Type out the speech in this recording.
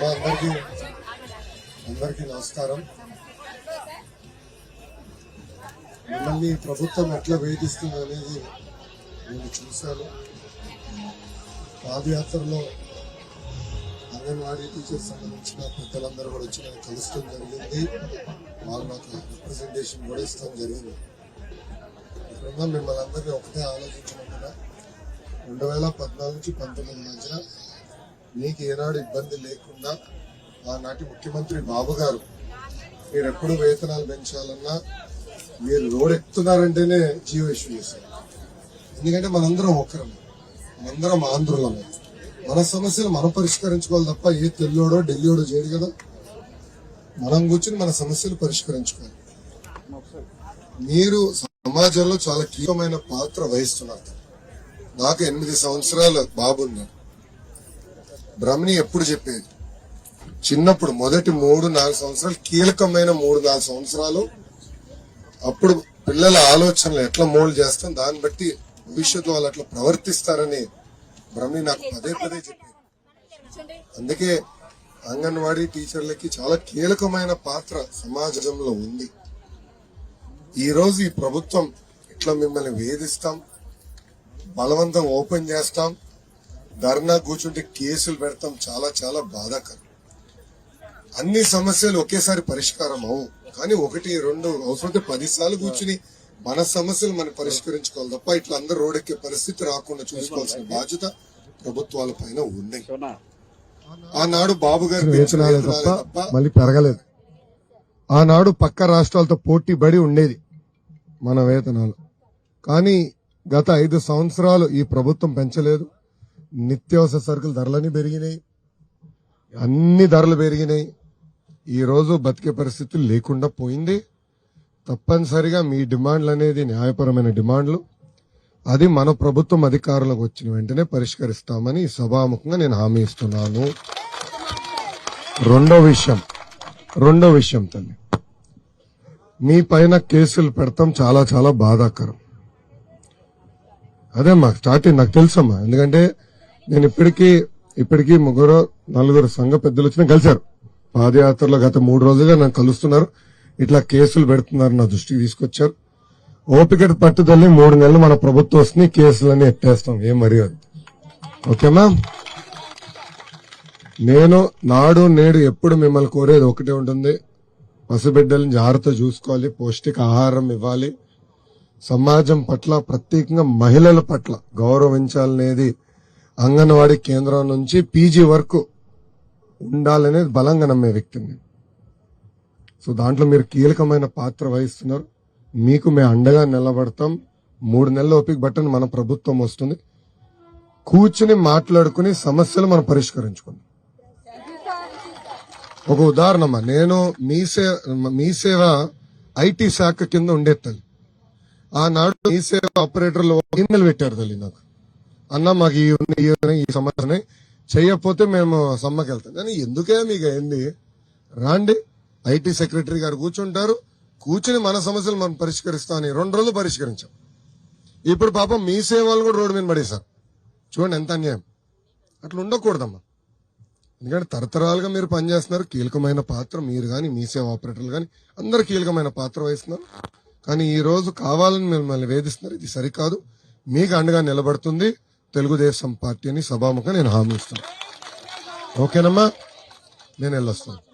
మా అందరికీ అందరికీ నమస్కారం. మిమ్మల్ని ప్రభుత్వం ఎట్లా వేధిస్తుంది అనేది నేను చూశాను. పాదయాత్రలో అంగన్వాడీ టీచర్స్ సంబంధించిన పెద్దలందరూ కూడా వచ్చి నన్ను కలుస్తాం జరిగింది. వాళ్ళు నాకు రిప్రజెంటేషన్ కూడా ఇస్తాం జరిగింది. ఇప్పుడున్న మిమ్మల్ని అందరినీ ఒకటే ఆలోచించమంటున్నా రెండు వేల పద్నాలుగు నుంచి పంతొమ్మిది మధ్య మీకు ఏనాడు ఇబ్బంది లేకుండా ఆనాటి ముఖ్యమంత్రి బాబు గారు మీరు ఎప్పుడు వేతనాలు పెంచాలన్నా మీరు రోడ్ ఎక్కుతున్నారంటేనే జీవో ఇష్యూ చేశారు. ఎందుకంటే మనందరం ఒకరం మనందరం ఆంధ్రులమే మన సమస్యలు మనం పరిష్కరించుకోవాలి తప్ప ఏ తెల్లోడో ఢిల్లీడో చేయడు కదా. మనం కూర్చుని మన సమస్యలు పరిష్కరించుకోవాలి. మీరు సమాజంలో చాలా కీలకమైన పాత్ర వహిస్తున్నారు. నాకు ఎనిమిది సంవత్సరాల బాబు భ్రమణి ఎప్పుడు చెప్పేది? చిన్నప్పుడు మొదటి మూడు నాలుగు సంవత్సరాలు కీలకమైన మూడు నాలుగు సంవత్సరాలు. అప్పుడు పిల్లల ఆలోచనలు ఎట్లా మోల్డ్ చేస్తాం? దాన్ని బట్టి భవిష్యత్తు వాళ్ళు అట్లా ప్రవర్తిస్తారని భ్రమణి నాకు పదే పదే చెప్పేది. అందుకే అంగన్వాడీ టీచర్లకి చాలా కీలకమైన పాత్ర సమాజంలో ఉంది. ఈరోజు ఈ ప్రభుత్వం ఇట్లా మిమ్మల్ని వేధిస్తాం బలవంతం ఓపెన్ చేస్తాం ధర్నా కూర్చుంటే కేసులు పెడతాం చాలా చాలా బాధాకరం. అన్ని సమస్యలు ఒకేసారి పరిష్కారం అవు కానీ ఒకటి రెండు అవసరమైతే పది సార్లు కూర్చుని మన సమస్యలు మనం పరిష్కరించుకోవాలి తప్ప ఇట్లా అందరూ రోడ్డెక్కే పరిస్థితి రాకుండా చూసుకోవాల్సిన బాధ్యత ప్రభుత్వాల పైన ఉన్నాయి ఆనాడు బాబు గారు తప్ప మళ్ళీ పెరగలేదు. ఆనాడు పక్క రాష్ట్రాలతో పోటీ పడి ఉండేది మన వేతనాలు. కానీ గత ఐదు సంవత్సరాలు ఈ ప్రభుత్వం పెంచలేదు. నిత్యావసర సరుకుల ధరలన్నీ పెరిగినాయి. అన్ని ధరలు పెరిగినాయి. ఈరోజు బతికే పరిస్థితి లేకుండా పోయింది. తప్పనిసరిగా మీ డిమాండ్లు అనేది న్యాయపరమైన డిమాండ్లు. అది మన ప్రభుత్వం అధికారులకు వచ్చిన వెంటనే పరిష్కరిస్తామని ఈ సభాముఖంగా నేను హామీ ఇస్తున్నాను. రెండో విషయం. రెండో విషయం తల్లి. మీ పైన కేసులు పెడతాం చాలా చాలా బాధాకరం. అదే మాకు స్టార్టింగ్ నాకు తెలుసమ్మా. ఎందుకంటే నేను ఇప్పటికీ ఇప్పటికీ ముగ్గురు నలుగురు సంఘ పెద్దలు వచ్చిన కలిశారు పాదయాత్రలో గత మూడు రోజులుగా నన్ను కలుస్తున్నారు. ఇట్లా కేసులు పెడుతున్నారు నా దృష్టికి తీసుకొచ్చారు. ఓపిక పట్టుదలని మూడు నెలలు మన ప్రభుత్వం వస్తుంది కేసులన్నీ ఎత్తేస్తాం ఏం మరి ఓకేమా నేను నాడు నేడు ఎప్పుడు మిమ్మల్ని కోరేది ఒకటే ఉంటుంది. పసిబిడ్డలను జాగ్రత్త చూసుకోవాలి పౌష్టిక ఆహారం ఇవ్వాలి. సమాజం పట్ల ప్రత్యేకంగా మహిళల పట్ల గౌరవించాలనేది అంగన్వాడీ కేంద్రం నుంచి పీజీ వరకు ఉండాలనేది బలంగా నమ్మే వ్యక్తిని సో దాంట్లో మీరు కీలకమైన పాత్ర వహిస్తున్నారు. మీకు మేము అండగా నిలబడతాం. మూడు నెలల ఓపిక బట్టని మన ప్రభుత్వం వస్తుంది. కూర్చుని మాట్లాడుకుని సమస్యలు మనం పరిష్కరించుకుందాం. ఒక ఉదాహరణ నేను మీ సేవ మీ సేవ ఐటీ శాఖ కింద ఉండే తల్లి. ఆనాడు మీ సేవ ఆపరేటర్లు ఈమెయిల్ పెట్టారు తల్లి నాకు. అన్న మాకు ఈ ఈ సమస్యని చెయ్యకపోతే మేము సమ్మకి వెళ్తాం. కానీ ఎందుకే మీకు అయింది? రాండి ఐటీ సెక్రటరీ గారు కూర్చుంటారు. కూర్చుని మన సమస్యలు మనం పరిష్కరిస్తామని రెండు రోజులు పరిష్కరించాం. ఇప్పుడు పాపం మీ సేవలు కూడా రోడ్డు మీద పడేశారు. చూడండి ఎంత అన్యాయం. అట్లా ఉండకూడదమ్మా. ఎందుకంటే తరతరాలుగా మీరు పనిచేస్తున్నారు. కీలకమైన పాత్ర మీరు కానీ మీ సేవ ఆపరేటర్లు కానీ అందరు కీలకమైన పాత్ర వహిస్తున్నారు. కానీ ఈ రోజు కావాలని మిమ్మల్ని వేధిస్తున్నారు. ఇది సరికాదు. మీకు అండగా నిలబడుతుంది. తెలుగుదేశం పార్టీని అని నేను హామీ ఇస్తాను. ఓకేనమ్మా? నేను వెళ్ళొస్తాను.